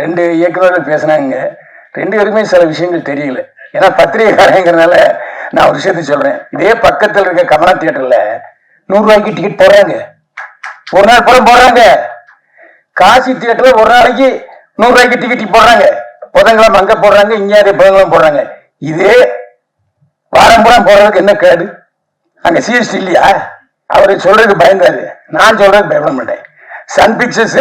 ரெண்டு இயக்குநர்கள் பேசுனாங்க. ரெண்டு பேருமே சில விஷயங்கள் தெரியல. ஏன்னா பத்திரிகைக்காரங்கிறதுனால நான் ஒரு விஷயத்த சொல்றேன். இதே பக்கத்தில் இருக்க கமலா தியேட்டர்ல நூறு ரூபாய்க்கு டிக்கெட் போடுறாங்க. ஒரு நாள் படம் போடுறாங்க. காசி தியேட்டர்ல ஒரு நாளைக்கு நூறு ரூபாய்க்கு டிக்கெட் போடுறாங்க. புதன்கிழமை அங்க போடுறாங்க இங்கே அதே புதன்கிழமை போடுறாங்க. இதே வாரம் புறம் போடுறதுக்கு என்ன கேடு? அங்க சிஎஸ்டி இல்லையா? அவர் சொல்றதுக்கு பயந்தாரு. நான் சொல்றதுக்கு பயப்பட மாட்டேன். சன் பிக்சர்ஸ்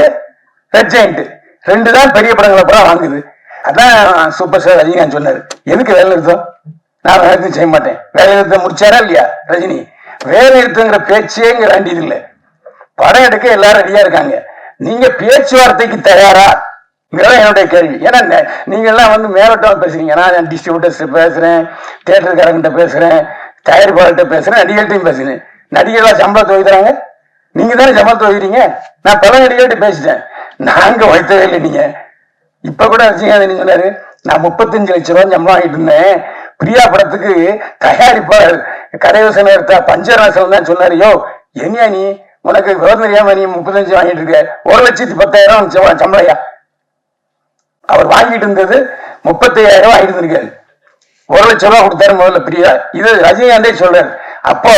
ரெட் ஜெயிண்ட் ரெண்டு தான் பெரிய படங்களை பூரா வாங்குது. அதான் சூப்பர் ஸ்டார் ரஜினிகாந்த் சொன்னாரு. எதுக்கு வேலை நிறுத்தம்? நான் வேலை நிறுத்தம் செய்ய மாட்டேன். வேலை நிறுத்தம் முடிச்சாரா இல்லையா ரஜினி? வேலை நிறுத்தங்கிற பேச்சே இங்க வேண்டியது இல்லை. படம் எடுக்க எல்லாரும் ரெடியா இருக்காங்க. நீங்க பேச்சுவார்த்தைக்கு தயாரா? என்னுடைய கேள்வி. ஏன்னா நெ- நீங்க எல்லாம் வந்து மேலோட்டம் பேசுறீங்க. நான் டிஸ்ட்ரிபியூட்டர்ஸ் பேசுறேன் தேட்டருக்காரங்கிட்ட பேசுறேன் தயாரிப்பாளர்கிட்ட பேசுறேன் நடிகர்கிட்டையும் பேசுறேன். நடிகர்களா சம்பளம் வைக்கிறாங்க நீங்க தானே சம்பளம் வைக்கிறீங்க நான் பல நடிகர்கிட்ட பேசிட்டேன். நாங்க வைத்ததே இல்லை நீங்க. இப்ப கூட ரஜினிகாந்த் சொன்னாரு. நான் முப்பத்தஞ்சு லட்சம் ரூபாய் சம்பளம் வாங்கிட்டு இருந்தேன். பிரியா படத்துக்கு தயாரிப்பாளர் கரையோசனை எடுத்த பஞ்சராசன் தான் சொன்னாரு. யோ என்னையா நீ? உனக்கு விவரம் நீ முப்பத்தஞ்சு வாங்கிட்டு இருக்க. ஒரு லட்சத்தி பத்தாயிரம் சம்பளையா அவர் வாங்கிட்டு இருந்தது முப்பத்தையாயிரம் வாங்கிட்டு இருந்திருக்காரு. ஒரு லட்சம் ரூபாய் கொடுத்தாரு முதல்ல பிரியா. இது ரஜினிகாந்தே சொல்றாரு. அப்போ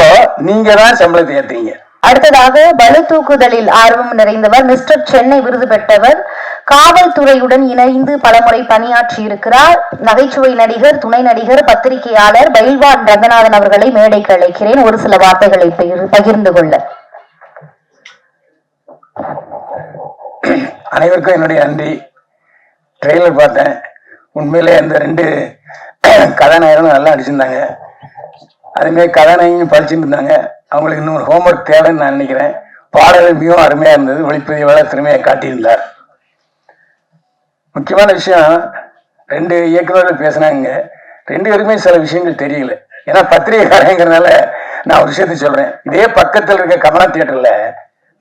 நீங்க தான் சம்பளத்தை ஏத்துறீங்க அடுத்ததாக பலு தூக்குதலில் ஆர்வம் நிறைந்தவர் மிஸ்டர் சென்னை விருது பெற்றவர். காவல்துறையுடன் இணைந்து பலமுறை பணியாற்றி இருக்கிறார் நகைச்சுவை நடிகர் துணை நடிகர் பத்திரிகையாளர் பயில்வான் ரங்கநாதன் அவர்களை மேடைக்கு அழைக்கிறேன். ஒரு சில வார்த்தைகளை பகிர்- பகிர்ந்து கொள்ள. அனைவருக்கும் என்னுடைய நன்றி. ட்ரெயிலர் பார்த்தேன். உண்மையிலே அந்த ரெண்டு கதாநாயகரும் நல்லா நடிச்சிருந்தாங்க. அதுமாரி கதாநாயகியும் படிச்சுட்டு இருந்தாங்க. அவங்களுக்கு இன்னொரு ஹோம்ஒர்க் தேவைன்னு நான் நினைக்கிறேன். பாடல் மிகவும் அருமையாக இருந்தது. ஒளிப்பதிவாளர் திறமையை காட்டியிருந்தார். முக்கியமான விஷயம் ரெண்டு இயக்குநர்கள் பேசுனாங்க. ரெண்டு பேருமே சில விஷயங்கள் தெரியல. ஏன்னா பத்திரிகைக்காரங்கிறனால நான் ஒரு விஷயத்த சொல்கிறேன் இதே பக்கத்தில் இருக்க கமலா தியேட்டரில்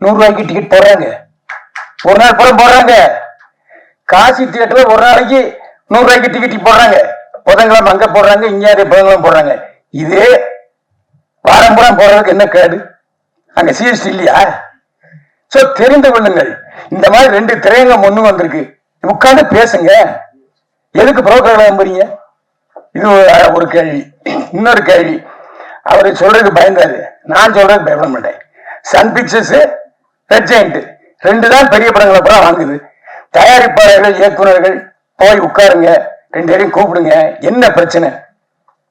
நூறுரூவாய்க்கு டிக்கெட் போடுறாங்க. ஒரு நாள் படம் போடுறாங்க. காசி தியேட்டரில் ஒரு நாளைக்கு நூறுரூவாய்க்கு டிக்கெட் போடுறாங்க. புதன்கிழமை அங்கே போடுறாங்க இங்கே அதே புதன்கிழமை போடுறாங்க. இதே வாரம் பூரா என்ன கேடு? அங்க சிஎஸ்டி இல்லையா? சோ தெரிந்து கொள்ளுங்கள். இந்த மாதிரி ரெண்டு திரையங்கம் ஒண்ணு வந்திருக்கு. உட்காந்து பேசுங்க. எதுக்கு புரோக்கர்களை நம்புறீங்க? இது ஒரு- கேள்வி. இன்னொரு கேள்வி. அவர் சொல்றதுக்கு பயந்தாரு. நான் சொல்றதுக்கு பயப்பட மாட்டேன். சன் பிக்சர்ஸ் ரெட் ஜெயிண்ட் ரெண்டு தான் பெரிய படங்களை படம் வாங்குது. தயாரிப்பாளர்கள் இயக்குனர்கள் போய் உட்காருங்க. ரெண்டு பேரையும் கூப்பிடுங்க. என்ன பிரச்சனை?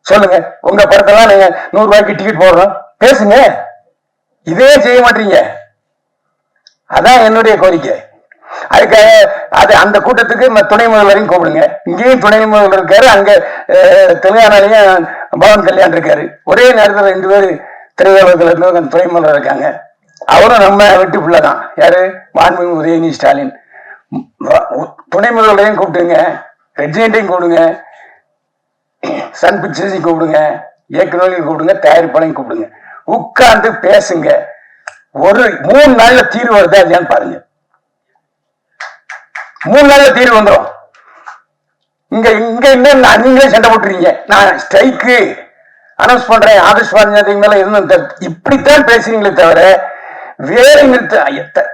சொல்லுங்க. உங்க படத்தெல்லாம் நீங்க நூறு ரூபாய்க்கு டிக்கெட் போடுறோம். பேசுங்க. இதே செய்ய மாட்டீங்க. அதான் என்னுடைய கோரிக்கை. அதுக்காக அது அந்த கூட்டத்துக்கு துணை முதல்வரையும் கூப்பிடுங்க. இங்கேயும் துணை முதல்வர் இருக்காரு அங்க தெலுங்கானாலையும் பவன் கல்யாண் இருக்காரு. ஒரே நேரத்தில் ரெண்டு பேர் திரையுலகத்தில் இருந்து அங்க துணை முதல்வர் இருக்காங்க. அவரும் நம்ம வெட்டு பிள்ளை தான். யாரு? மாண்புமிகு உதயநிதி ஸ்டாலின். துணை முதல்வரையும் கூப்பிட்டுங்க ரெஜினேட்டையும் கூப்பிடுங்க. சன் பிக்சர்ஸையும் கூப்பிடுங்க இயக்குநர்களையும் கூப்பிடுங்க தயாரிப்பாளையும் கூப்பிடுங்க. உட்கார்ந்து பேசுங்க. ஒரு மூணு நாள்ல தீர்வு வருதா இல்லையான்னு பாருங்க. மூணு நாள்ல தீர்வு வந்துடும் இங்க இங்க இன்னும் நீங்களே சண்டை போட்டுறீங்க. நான் ஸ்ட்ரைக்கு. அனௌன்ஸ் பண்றேன். ஆதர்ஷ் பாருங்க மேல எதுவும் இப்படித்தான் பேசுறீங்களே தவிர வேலை நிறுத்த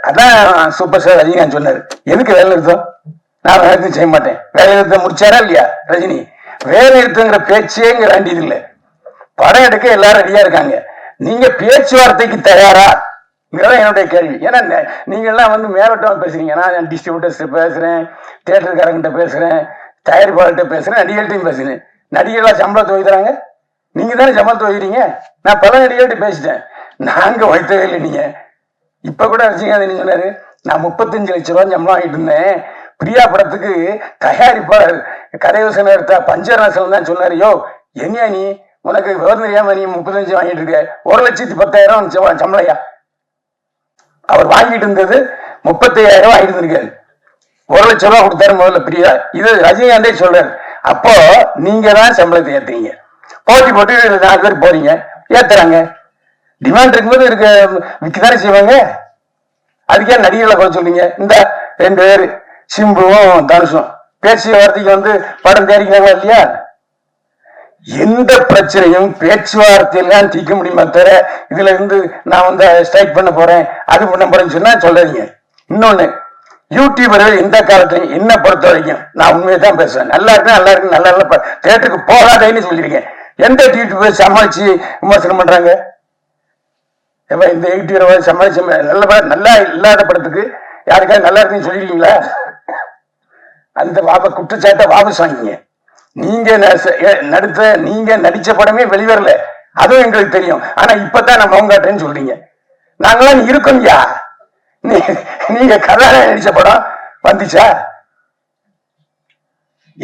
அதான் சூப்பர் ஸ்டார் ரஜினிகாந்த் சொன்னாரு. எதுக்கு வேலை நிறுத்தம்? நான் வேலை செய்ய மாட்டேன். வேலை நிறுத்தம் முடிச்சாரா இல்லையா ரஜினி? வேலை நிறுத்தங்கிற பேச்சே இங்க வேண்டியது இல்லை. படம் எடுக்க எல்லாரும் ரெடியா இருக்காங்க. நீங்க பேச்சுவார்த்தைக்கு தயாரா? என்னுடைய கேள்வி. ஏன்னா நீங்க எல்லாம் வந்து மேலோட்டம் பேசுறீங்க. நான் டிஸ்ட்ரிபியூட்டர்ஸ் பேசுறேன் தேட்டருக்காரங்கிட்ட பேசுறேன் தயாரிப்பாளர்கிட்ட பேசுறேன் நடிகர்கள்ட்டையும் பேசுறேன். நடிகர்களா சம்பளத்தை வைக்கிறாங்க நீங்க தானே சம்பளத்தை வைக்கிறீங்க நான் பல நடிகர்கள்ட்ட பேசிட்டேன். நாங்க வைத்தவே இல்லை நீங்க. இப்ப கூட ரஜினிகாந்த் சொன்னாரு. நான் முப்பத்தஞ்சு லட்ச ரூபா சம்பளம் வாங்கிட்டு இருந்தேன். பிரியா படத்துக்கு தயாரிப்பாளர் கதையோசனை எடுத்த பஞ்சராசன் தான் சொன்னாரு யோ என்னையா நீ? உனக்கு விவரம் தெரியாம நீ முப்பத்தஞ்சு வாங்கிட்டு இருக்க. ஒரு லட்சத்தி பத்தாயிரம் சம்பளையா? அவர் வாங்கிட்டு இருந்தது முப்பத்தையாயிரம் வாங்கிட்டு இருந்திருக்காரு ஒரு லட்சம் ரூபாய் கொடுத்தாரு முதல்ல பிரியா. இது ரஜினிகாந்தே சொல்றாரு. அப்போ நீங்க தான் சம்பளத்தை ஏத்துறீங்க. போட்டி போட்டு நாலு பேர் போறீங்க. ஏத்துறாங்க. டிமாண்ட் இருக்கும்போது இருக்க விற்கதானே செய்வாங்க. அதுக்கே நடிகர்களை குறை சொல்றீங்க. இந்த ரெண்டு பேர். சிம்புவும் தனுஷும் பேச்சு வார்த்தைக்கு வந்து படம் தயாரிக்கிறாங்களா இல்லையா? எந்த பிரச்சனையும் பேச்சுவார்த்தையில தான் தீர்க்க முடியுமா தவிர இதுல இருந்து நான் வந்து ஸ்ட்ரைக் பண்ண போறேன் அது பண்ண போறேன்னு சொன்னா சொல்லாதீங்க. இன்னொன்னு யூடியூபர்கள் இந்த காலத்துல என்ன பொறுத்த வரைக்கும் நான் உண்மையை தான் பேசுவேன் நல்லா இருக்கு நல்லா இருக்கு நல்லா நல்லா தேட்டருக்கு போகாதேன்னு சொல்லியிருக்கேன் எந்த யூடியூபர் சமாளிச்சு விமர்சனம் பண்றாங்க? இந்த யூடியூபர் சமாளிச்சு நல்ல நல்லா இல்லாத படத்துக்கு யாருக்காவது நல்லா இருக்குன்னு சொல்லிருக்கீங்களா? அந்த வாப குற்றச்சாட்டை வாபஸ் வாங்கிங்க நீங்க நடித்த நீங்க நடிச்ச படமே வெளிவரல. அதுவும் எங்களுக்கு தெரியும். ஆனா இப்பதான் நான் மௌங்காட்டேன்னு சொல்றீங்க. நாங்களாம் இருக்கோம்யா நீ நீங்க கதை நடிச்ச படம் வந்துச்சா?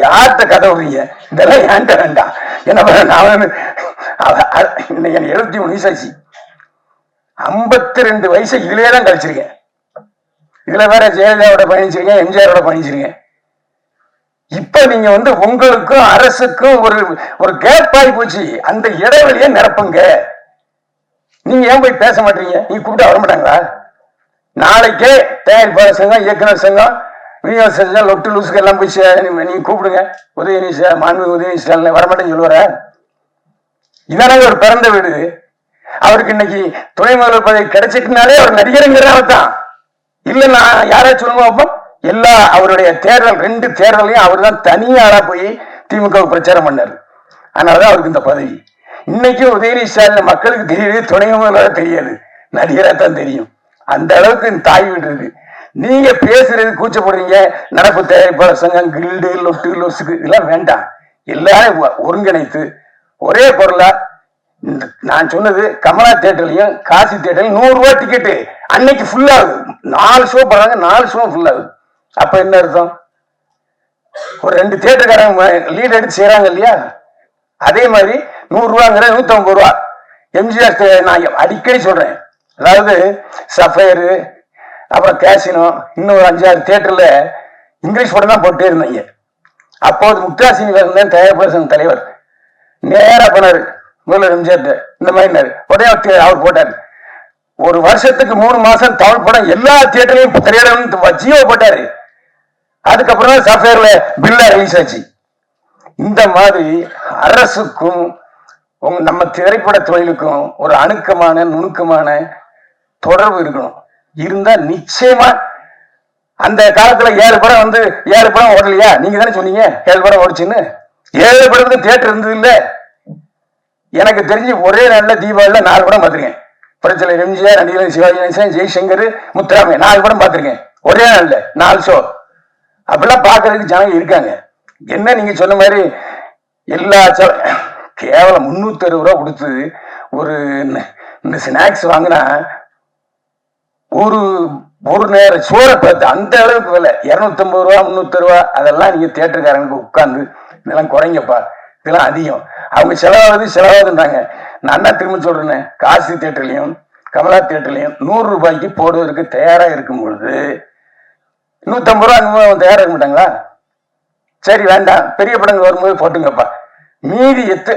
யார்கிட்ட கதை விடுறீங்க இதெல்லாம் ஏன்ட்ட வேண்டாம். என்ன பண்ண நான் இன்னைக்கு எழுபத்தி மூணு வயசாச்சு ஐம்பத்தி ரெண்டு வயசு இதுலயே தான் கழிச்சிருக்கேன். இதுல வேற ஜெயலலிதாவோட பயணிச்சிருக்கேன் எம்ஜிஆரோட பயணிச்சிருக்கேன் இப்ப நீங்க வந்து உங்களுக்கும் அரசுக்கும் ஒரு ஒரு கேப் ஆகி போச்சு. அந்த இடைவெளியை நிரப்புங்க. நீங்க ஏன் போய் பேச மாட்டீங்க? நீ கூப்பிட்டு வர மாட்டாங்களா? நாளைக்கே தயாரிப்பாளர் சங்கம் இயக்குனர் சங்கம் விநியோக சங்கம் லொட்டு லூசுக்கு எல்லாம் போய் சே- நீங்க கூப்பிடுங்க. உதயநிதி மாண்பு உதயநிதி ஸ்டாலின் வரமாட்டேன்னு சொல்லுவார? இதானே ஒரு பிறந்த வீடு. அவருக்கு இன்னைக்கு துணை முதல்வர் பதவி கிடைச்சிட்டுனாலே அவர் நடிகருங்கிறதான் தான் இல்ல நான் யாராச்சும் சொல்லுங்க அப்போ எல்லா அவருடைய தேர்தல் ரெண்டு தேர்தலையும் அவர் தான் தனியாளா போய் திமுக பிரச்சாரம் பண்ணார். அதனாலதான் அவருக்கு இந்த பதவி. இன்னைக்கும் உதயநிதி ஸ்டாலின் மக்களுக்கு தெரியுது துணை முதல்வராக தெரியாது. நடிகராக தான் தெரியும். அந்த அளவுக்கு தாய் வீடு இருக்கு. நீங்க பேசுறது கூச்சப்படுறீங்க நடப்பு தயாரிப்பாளர் சங்கம் கில்டு லொட்டு லொசுக்கு இதெல்லாம் வேண்டாம். எல்லாரும் ஒருங்கிணைத்து ஒரே பொருளா இந்த நான் சொன்னது கமலா தேட்டர்லயும் காசி தேட்டர்லயும் நூறு ரூபாய் டிக்கெட்டு அன்னைக்கு ஃபுல்லாகுது நாலு ஷோ போடுறாங்க நாலு ஷோ ஃபுல்லாகுது அப்ப என்ன அர்த்தம்? ஒரு ரெண்டு தேட்டருக்காரங்க லீட் எடுத்து செய்யறாங்க இல்லையா? அதே மாதிரி நூறு ரூபாங்கிற நூத்தி ஐம்பது ரூபா எம்ஜிஆர் நான் அடிக்கடி சொல்றேன். அதாவது சஃபயரு அப்புறம் கேசினோ இன்னும் ஒரு அஞ்சாறு தேட்டர்ல இங்கிலீஷ் படம் தான் போட்டே இருந்தாங்க அப்போது முக்தாசினி சீனிவாசன் தான் தயாரிப்பாளர் தலைவர். நேராக போனார் முதல்வர் எம்ஜிஆர் இந்த மாதிரினாரு உடனே அவர் அவர் போட்டாரு. ஒரு வருஷத்துக்கு மூணு மாசம் தமிழ் படம் எல்லா தியேட்டர்லையும் திரையிடம் ஜியோ போட்டாரு. அதுக்கப்புறம் தான் சஃபேர்ல பில்லா ரிலீஸ் ஆச்சு. இந்த மாதிரி அரசுக்கும் நம்ம திரைப்பட தொழிலுக்கும் ஒரு அணுக்கமான நுணுக்கமான தொடர்பு இருக்கணும். இருந்தா நிச்சயமா அந்த காலத்துல ஏழு படம் வந்து ஏழு படம் ஓடலையா? நீங்க தானே சொன்னீங்க ஏழு படம் ஓடிச்சுன்னு. ஏழு படத்துக்கு தியேட்டர் இருந்தது இல்ல. எனக்கு தெரிஞ்சு ஒரே நாள்ல தீபாவளியில நாலு படம் பார்த்துருக்கேன். பிரச்சனை எம்ஜிஆர் நடிகர் சிவாஜி கணேசன் ஜெய்சங்கர் முத்துராமே நாலு படம் பார்த்திருக்கேன். ஒரே நாள்ல நாலு ஷோ அப்படிலாம் பாக்குறதுக்கு ஜனங்க இருக்காங்க. என்ன நீங்க சொன்ன மாதிரி எல்லா கேவலம் முன்னூத்தி அறுபது ரூபா கொடுத்து ஒரு இந்த ஸ்நாக்ஸ் வாங்கினா ஒரு ஒரு நேரம் சோறை பார்த்து அந்த அளவுக்கு விலை. இரநூத்தம்பது ரூபா முந்நூத்தி ரூபா அதெல்லாம் நீங்க தேட்டருக்காரங்களுக்கு உட்காந்து இதெல்லாம் குறைங்கப்பா. இதெல்லாம் அதிகம். அவங்க செலவாகுது செலவாகுதுன்றாங்க. நான் தான் திரும்ப சொல்றேனே காசி தேட்டர்லையும் கமலா தேட்டர்லையும் நூறு ரூபாய்க்கு போடுவதற்கு தயாராக இருக்கும் பொழுது நூற்றம்பது ரூபா அந்த மாதிரி தயாரா இருக்க மாட்டாங்களா? சரி வேண்டாம். பெரிய படங்கள் வரும்போது போட்டுங்கப்பா. மீதி எத்து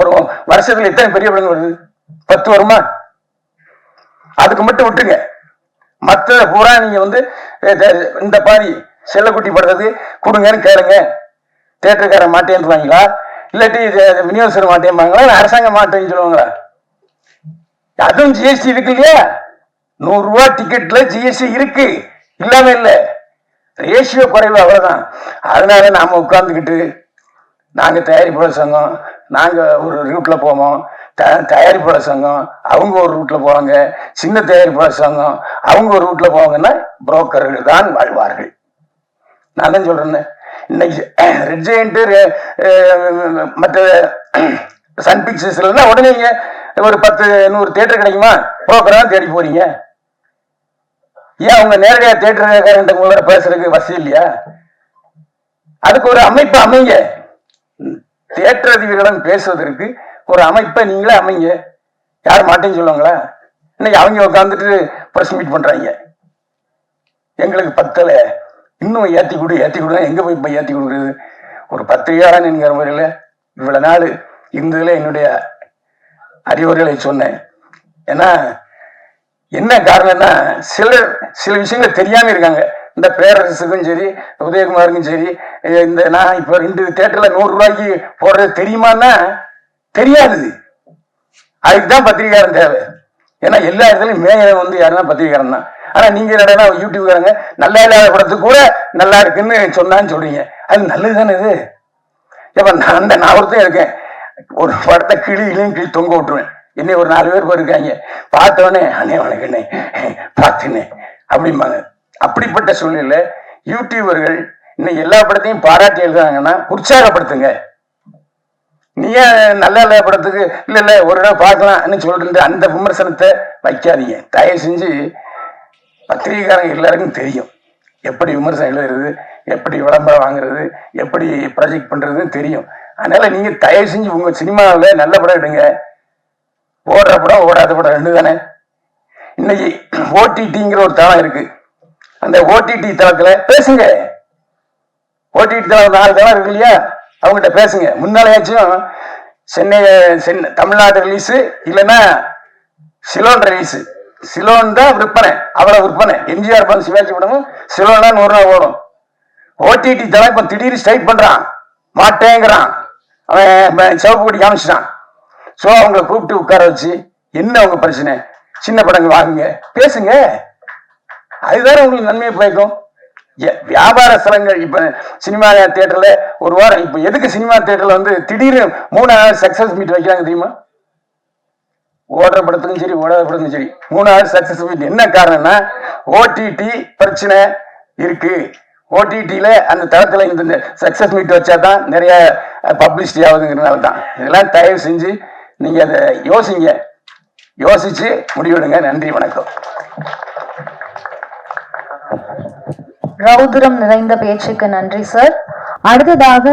ஒரு வருஷத்துல எத்தனை பெரிய படங்கள் வருது? பத்து வருமா? அதுக்கு மட்டும் விட்டுங்க மற்ற பூரா நீங்க வந்து இந்த பாதி செல்லக்குட்டி படுறது கொடுங்கன்னு கேளுங்க. தேட்டருக்காரன் மாட்டேன்றாங்களா இல்லாட்டி இது விநியோகஸ்தர் மாட்டேன்பாங்களா? அரசாங்கம் மாட்டேன்னு சொல்லுவாங்களா? அதுவும் ஜிஎஸ்டி இருக்கு இல்லையா? நூறுரூவா டிக்கெட்ல ஜிஎஸ்டி இருக்கு. இல்லாம இல்லை. ரேஷியோ குறைவு அவ்வளவுதான். அதனால நாம உட்கார்ந்துக்கிட்டு நாங்க தயாரிப்பாளர் சங்கம் நாங்க ஒரு ரூட்ல போவோம். த- தயாரிப்பாளர் சங்கம் அவங்க ஒரு ரூட்ல போவாங்க. சின்ன தயாரிப்பாளர் சங்கம் அவங்க ஒரு ரூட்ல போவாங்கன்னா புரோக்கர்கள் தான் வாழ்வார்கள். நான் தான் சொல்றேன் இன்னைக்கு ரெட் ஜெயிண்ட் மற்ற சன் பிக்சர்ஸ்ல உடனே ஒரு பத்து நூறு தேட்டர் கிடைக்குமா? புரோக்கரா தேடி போறீங்க. ஏன் அவங்க நேரடியா தேட்டருக்காரன் உங்களோட பேசுறதுக்கு வசதி இல்லையா? அதுக்கு ஒரு அமைப்பு அமைங்க. தேட்டர் அதிபர்களிடம் பேசுவதற்கு ஒரு அமைப்பை நீங்களே அமைங்க. யார் மாட்டேன்னு சொல்லுவாங்களா? இன்னைக்கு அவங்க உட்காந்துட்டு ப்ரெஸ் மீட் பண்றாங்க. எங்களுக்கு பத்தல. இன்னும் ஏத்தி கொடு ஏத்தி கொடு எங்க போய் இப்போ ஏத்தி கொடுக்குறது? ஒரு பத்திரிகையாளன் என்கிற முறையில் இவ்வளவு நாள் இருந்ததுல என்னுடைய அறிவுரைகளை சொன்னேன். ஏன்னா என்ன காரணம்னா சில சில விஷயங்கள் தெரியாம இருக்காங்க. இந்த பேரரசுக்கும் சரி உதயகுமாருக்கும் சரி இந்த நான் இப்ப ரெண்டு தேட்டர்ல நூறு ரூபாய்க்கு போடுறது தெரியுமான்னா தெரியாது. அதுக்கு தான் பத்திரிகாரன் தேவை. ஏன்னா எல்லா இடத்துலயும் மேயர் வந்து யாருன்னா பத்திரிகாரன் தான். ஆனா நீங்க என்னடா யூடியூப்காரங்க நல்லா இல்லாத படத்துக்கு கூட நல்லா இருக்குன்னு சொன்னான்னு சொல்றீங்க. அது நல்லது தானே இது? ஏப்பா நான் அந்த நான் ஒருத்தன் இருக்கேன். ஒரு படத்தை கிளி இளையும் கிளி தொங்க விட்டுருவேன். என்னை ஒரு நாலு பேர் போயிருக்காங்க. பார்த்தோன்னே அண்ணே வணக்கண்ணே பார்த்துனே அப்படிம்பாங்க. அப்படிப்பட்ட சூழ்நிலையில யூடியூபர்கள் இன்னும் எல்லா படத்தையும் பாராட்டி எழுதுறாங்கன்னா உற்சாகப்படுத்துங்க. நீ ஏன் நல்ல நல்ல படத்துக்கு? இல்லை இல்லை ஒரு இடம் பார்க்கலாம்னு சொல்லிட்டு அந்த விமர்சனத்தை வைக்காதீங்க. தயவு செஞ்சு பத்திரிகைக்காரங்க எல்லாருக்கும் தெரியும். எப்படி விமர்சனம் எழுதுறது எப்படி விளம்பரம் வாங்குறது எப்படி ப்ராஜெக்ட் பண்ணுறதுன்னு தெரியும். அதனால நீங்கள் தயவு செஞ்சு உங்கள் சினிமாவில் நல்ல படம் எடுங்க. ஓடுற படம் ஓடாத படம் ரெண்டு தானே இன்னைக்கு ஓடிடிங்கிற ஒரு தளம் இருக்கு. அந்த ஓடிடி தளத்துல பேசுங்க. ஓடிடி தளம் நாலு தளம் இருக்கு இல்லையா? அவங்ககிட்ட பேசுங்க. முன்னாலேயாச்சும் சென்னை சென்னை தமிழ்நாடு ரிலீஸு இல்லைன்னா சிலோன் ரிலீஸு சிலோன் தான் விற்பனை. அவ்வளோ விற்பனை. எம்ஜிஆர் படம் சிவாஜி படமும் சிலோன் நூறு நாள் ஓடும். ஓடிடி தளம் இப்போ திடீர்னு ஸ்ட்ரைக் பண்ணுறான் மாட்டேங்கிறான். அவன் சிவப்பு கொடி காமிச்சிட்டான். ஸோ அவங்களை கூப்பிட்டு உட்கார வச்சு என்ன அவங்க பிரச்சனை? சின்ன படங்கள் வாங்குங்க. பேசுங்க. அதுதானே உங்களுக்கு நன்மையை பயக்கும். எ- வியாபார ஸ்தலங்கள் இப்ப சினிமா தியேட்டர்ல ஒரு வாரம் இப்ப எதுக்கு சினிமா தியேட்டர்ல வந்து திடீர்னு மூணாவது சக்சஸ் மீட் வைக்கிறாங்க தெரியுமா? ஓடுற படத்துக்கும் சரி ஓடாத படத்துக்கும் சரி மூணாவது சக்சஸ் மீட் என்ன காரணம்னா ஓடிடி பிரச்சனை இருக்கு. ஓடிடியில அந்த தளத்துல இந்த சக்சஸ் மீட் வச்சா தான் நிறைய பப்ளிசிட்டி ஆகுதுங்கிறதுனால தான் இதெல்லாம் தயவு செஞ்சு நீங்க அதை யோசிங்க. யோசிச்சு முடிவெடுங்க. நன்றி வணக்கம். ரௌதுரம் நிறைந்த பேச்சுக்கு நன்றி சார் அடுத்ததாக